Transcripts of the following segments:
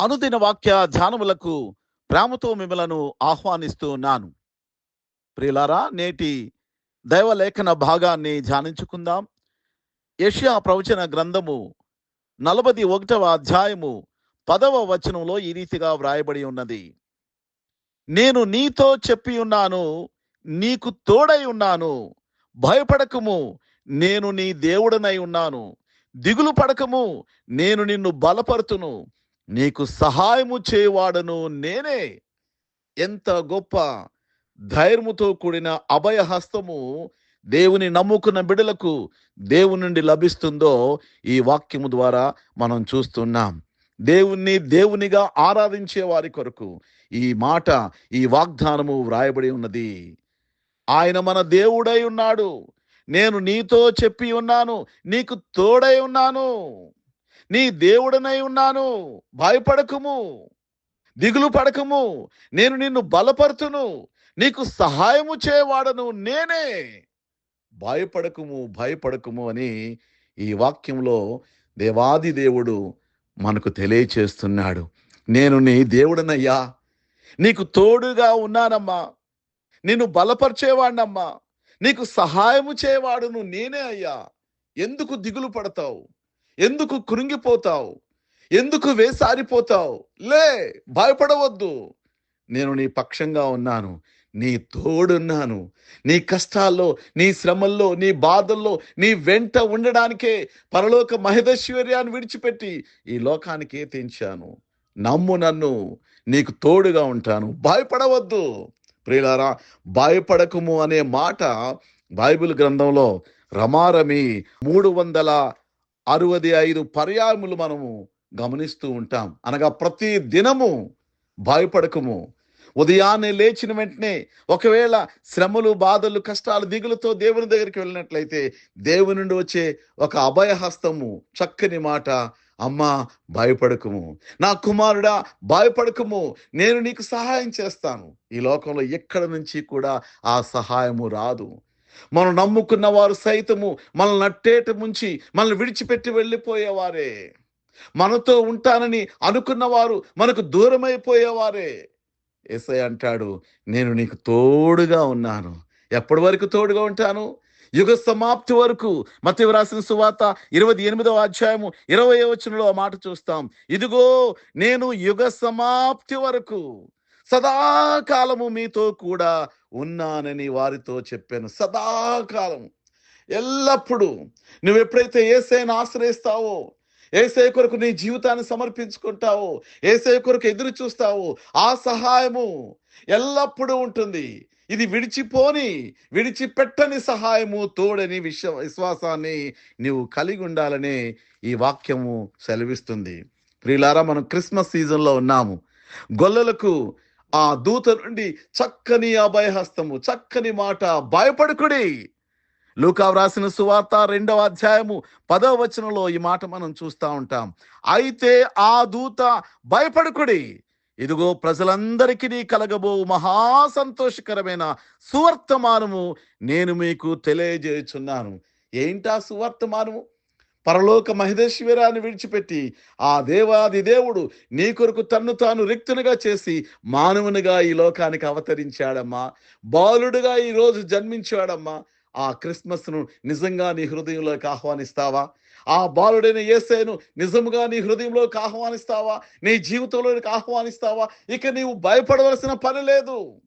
అనుదిన వాక్య ధ్యానములకు ప్రేమతో మిమ్మలను ఆహ్వానిస్తూ ఉన్నాను. ప్రియులారా నేటి దైవలేఖన భాగాన్ని ధ్యానించుకుందాం. యష్యా ప్రవచన గ్రంథము నలభై ఒకటవ అధ్యాయము పదవ వచనంలో ఈ రీతిగా వ్రాయబడి ఉన్నది. నేను నీతో చెప్పి ఉన్నాను నీకు తోడై ఉన్నాను భయపడకము నేను నీ దేవుడనై ఉన్నాను. దిగులు పడకము నేను నిన్ను బలపరుతును. నీకు సహాయము చేయవాడను నేనే. ఎంత గొప్ప ధైర్యముతో కూడిన అభయ హస్తము దేవుని నమ్ముకున్న బిడలకు దేవుని నుండి లభిస్తుందో ఈ వాక్యము ద్వారా మనం చూస్తున్నాం. దేవుణ్ణి దేవునిగా ఆరాధించే వారి కొరకు ఈ మాట ఈ వాగ్దానము వ్రాయబడి ఉన్నది. ఆయన మన దేవుడై ఉన్నాడు. నేను నీతో చెప్పి ఉన్నాను. నీకు తోడై ఉన్నాను. నీ దేవుడనై ఉన్నాను. భయపడకుము. దిగులు పడకము. నేను నిన్ను బలపరుతును. నీకు సహాయము చేయవాడను నేనే. భయపడకుము భయపడకుము అని ఈ వాక్యంలో దేవాది దేవుడు మనకు తెలియచేస్తున్నాడు. నేను నీ దేవుడనయ్యా. నీకు తోడుగా ఉన్నానమ్మా. నిన్ను బలపరిచేవాడినమ్మా. నీకు సహాయము చేయవాడును నేనే అయ్యా. ఎందుకు దిగులు పడతావు? ఎందుకు కృంగిపోతావు? ఎందుకు వేసారిపోతావు? లే భయపడవద్దు. నేను నీ పక్షంగా ఉన్నాను. నీ తోడున్నాను. నీ కష్టాల్లో నీ శ్రమల్లో నీ బాధల్లో నీ వెంట ఉండడానికే పరలోక మహేశ్వర్యాన్ని విడిచిపెట్టి ఈ లోకానికే తెంచాను. నమ్ము నన్ను. నీకు తోడుగా ఉంటాను. భయపడవద్దు. ప్రియులారా భయపడకము అనే మాట బైబిల్ గ్రంథంలో రమారమి మూడు వందల అరవది ఐదు పర్యాయములు మనము గమనిస్తూ ఉంటాం. అనగా ప్రతి దినము భయపడకము. ఉదయాన్నే లేచిన వెంటనే ఒకవేళ శ్రమలు బాధలు కష్టాలు దిగులతో దేవుని దగ్గరికి వెళ్ళినట్లయితే దేవుని నుండి వచ్చే ఒక అభయహస్తము చక్కని మాట అమ్మా భయపడకము. నా కుమారుడా భయపడకము. నేను నీకు సహాయం చేస్తాను. ఈ లోకంలో ఎక్కడ నుంచి కూడా ఆ సహాయము రాదు. మనం నమ్ముకున్న వారు సైతము మనల్ని నట్టేట ముంచి మనల్ని విడిచిపెట్టి వెళ్ళిపోయేవారే. మనతో ఉంటానని అనుకున్నవారు మనకు దూరమైపోయేవారే. ఎస్ఐ అంటాడు నేను నీకు తోడుగా ఉన్నాను. ఎప్పటి వరకు తోడుగా ఉంటాను? యుగ సమాప్తి వరకు. మత రాసిన సువాత ఇరవై ఎనిమిదవ అధ్యాయము ఇరవై వచనంలో ఆ మాట చూస్తాం. ఇదిగో నేను యుగ సమాప్తి వరకు సదాకాలము మీతో కూడా ఉన్నానని వారితో చెప్పాను. సదాకాలం ఎల్లప్పుడూ నువ్వు ఎప్పుడైతే ఏసైని ఆశ్రయిస్తావో ఏసై కొరకు నీ జీవితాన్ని సమర్పించుకుంటావో ఏసై కొరకు ఎదురు చూస్తావో ఆ సహాయము ఎల్లప్పుడూ ఉంటుంది. ఇది విడిచిపోని విడిచిపెట్టని సహాయము తోడని విశ్వ విశ్వాసాన్ని నీవు కలిగి ఉండాలని ఈ వాక్యము సెలవిస్తుంది. ప్రియులారా మనం క్రిస్మస్ సీజన్లో ఉన్నాము. గొల్లలకు ఆ దూత నుండి చక్కని అభయహస్తము చక్కని మాట భయపడుకుడి. లూకా వ్రాసిన సువార్త రెండవ అధ్యాయము పదవ వచనంలో ఈ మాట మనం చూస్తూ ఉంటాం. అయితే ఆ దూత భయపడుకుడి. ఇదిగో ప్రజలందరికీ కలగబో మహా సంతోషకరమైన సువర్తమానము నేను మీకు తెలియజేయుచున్నాను. ఏంటా సువర్తమానము? పరలోక మహేశ్వరాన్ని విడిచిపెట్టి ఆ దేవాది దేవుడు నీ కొరకు తన్ను తాను రిక్తునిగా చేసి మానవునిగా ఈ లోకానికి అవతరించాడమ్మా. బాలుడుగా ఈ రోజు జన్మించాడమ్మా. ఆ క్రిస్మస్ను నిజంగా నీ హృదయంలోకి ఆహ్వానిస్తావా? ఆ బాలుడైన యేసేను నిజముగా నీ హృదయంలోకి ఆహ్వానిస్తావా? నీ జీవితంలోకి ఆహ్వానిస్తావా? ఇక నీవు భయపడవలసిన పని లేదు.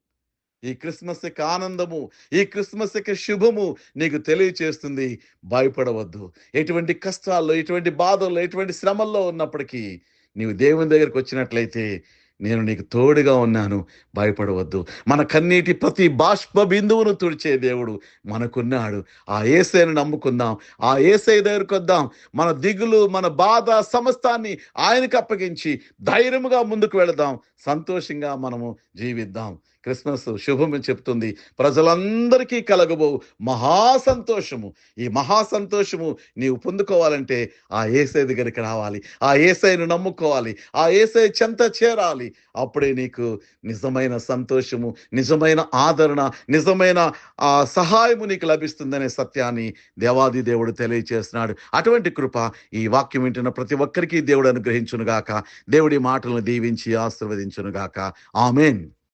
ఈ క్రిస్మస్ యొక్క ఆనందము ఈ క్రిస్మస్ యొక్క శుభము నీకు తెలియచేస్తుంది. భయపడవద్దు. ఎటువంటి కష్టాల్లో ఎటువంటి బాధల్లో ఎటువంటి శ్రమల్లో ఉన్నప్పటికీ నీవు దేవుని దగ్గరికి వచ్చినట్లయితే నేను నీకు తోడుగా ఉన్నాను. భయపడవద్దు. మన కన్నీటి ప్రతి బాష్ప బిందువును తుడిచే దేవుడు మనకున్నాడు. ఆ ఏసైను నమ్ముకుందాం. ఆ ఏసై దగ్గరికి వద్దాం. మన దిగులు మన బాధ సమస్తాన్ని ఆయనకు అప్పగించి ధైర్యముగా ముందుకు వెళదాం. సంతోషంగా మనము జీవిద్దాం. క్రిస్మస్ శుభం చెప్తుంది. ప్రజలందరికీ కలగబో మహా సంతోషము ఈ మహా సంతోషము నీవు పొందుకోవాలంటే ఆ ఏసై దగ్గరికి రావాలి. ఆ ఏసైను నమ్ముకోవాలి. ఆ ఏసై చెంత చేరాలి. అప్పుడే నీకు నిజమైన సంతోషము నిజమైన ఆదరణ నిజమైన ఆ సహాయము నీకు లభిస్తుందనే సత్యాన్ని దేవాది దేవుడు తెలియచేస్తున్నాడు. అటువంటి కృప ఈ వాక్యం వింటున్న ప్రతి ఒక్కరికి దేవుడు అనుగ్రహించునుగాక. దేవుడి మాటలను దీవించి ఆశీర్వదించునుగాక. ఆమెన్.